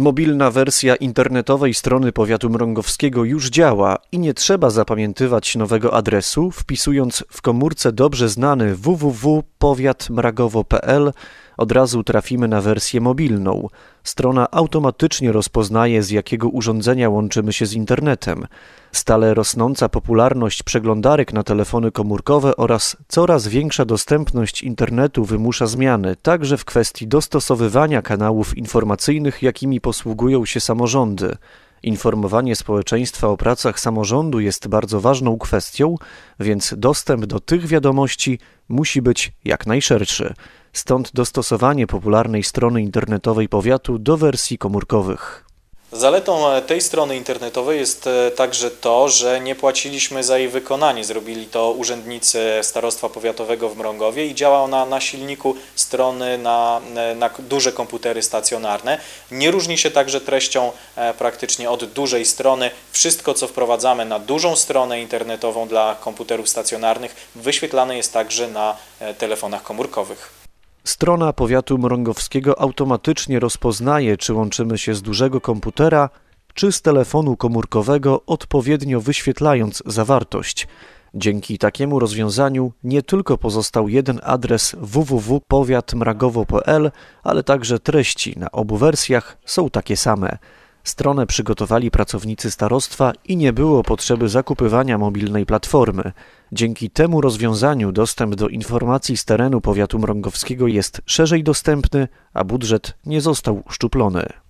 Mobilna wersja internetowej strony powiatu mrągowskiego już działa i nie trzeba zapamiętywać nowego adresu, wpisując w komórce dobrze znany www.powiatmragowo.pl od razu trafimy na wersję mobilną. Strona automatycznie rozpoznaje z jakiego urządzenia łączymy się z internetem. Stale rosnąca popularność przeglądarek na telefony komórkowe oraz coraz większa dostępność internetu wymusza zmiany, także w kwestii dostosowywania kanałów informacyjnych, jakimi posługują się samorządy. Informowanie społeczeństwa o pracach samorządu jest bardzo ważną kwestią, więc dostęp do tych wiadomości musi być jak najszerszy. Stąd dostosowanie popularnej strony internetowej powiatu do wersji komórkowych. Zaletą e, tej strony internetowej jest e, także to, że nie płaciliśmy za jej wykonanie. Zrobili to urzędnicy Starostwa Powiatowego w Mrągowie i działa ona na silniku strony na, e, na duże komputery stacjonarne. Nie różni się także treścią praktycznie od dużej strony. Wszystko, co wprowadzamy na dużą stronę internetową dla komputerów stacjonarnych, wyświetlane jest także na telefonach komórkowych. Strona powiatu mrągowskiego automatycznie rozpoznaje, czy łączymy się z dużego komputera, czy z telefonu komórkowego, odpowiednio wyświetlając zawartość. Dzięki takiemu rozwiązaniu nie tylko pozostał jeden adres www.powiatmragowo.pl, ale także treści na obu wersjach są takie same. Stronę przygotowali pracownicy starostwa i nie było potrzeby zakupywania mobilnej platformy. Dzięki temu rozwiązaniu dostęp do informacji z terenu powiatu mrągowskiego jest szerzej dostępny, a budżet nie został uszczuplony.